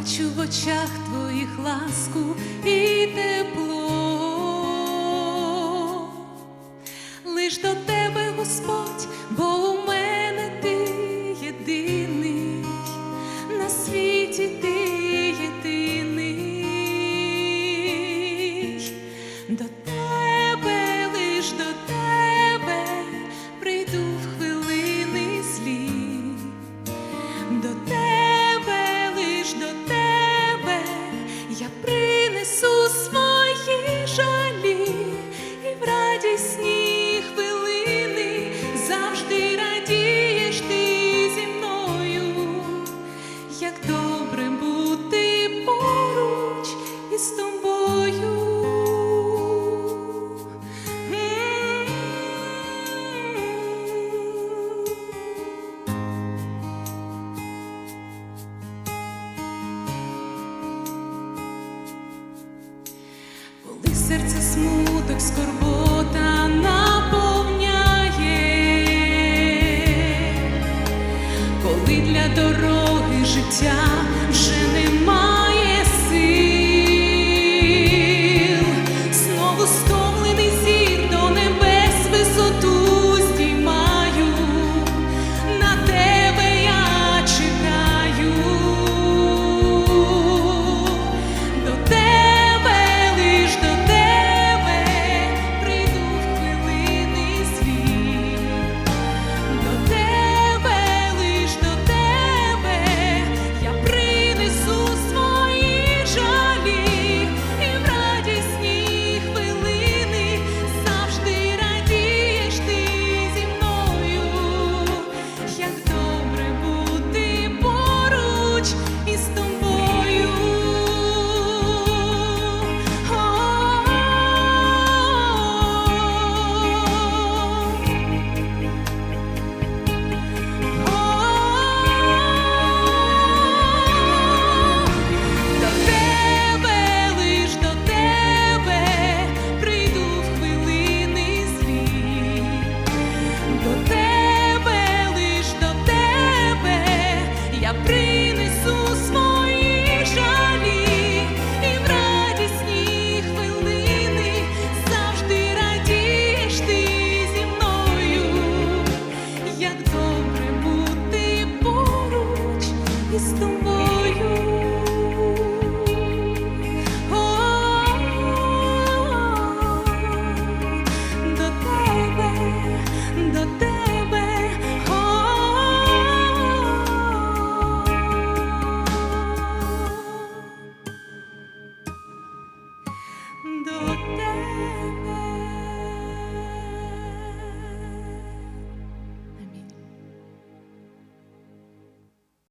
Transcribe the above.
бачу в очах твоїх ласку. і серце смуток, скорбота наповняє, коли для дороги життя.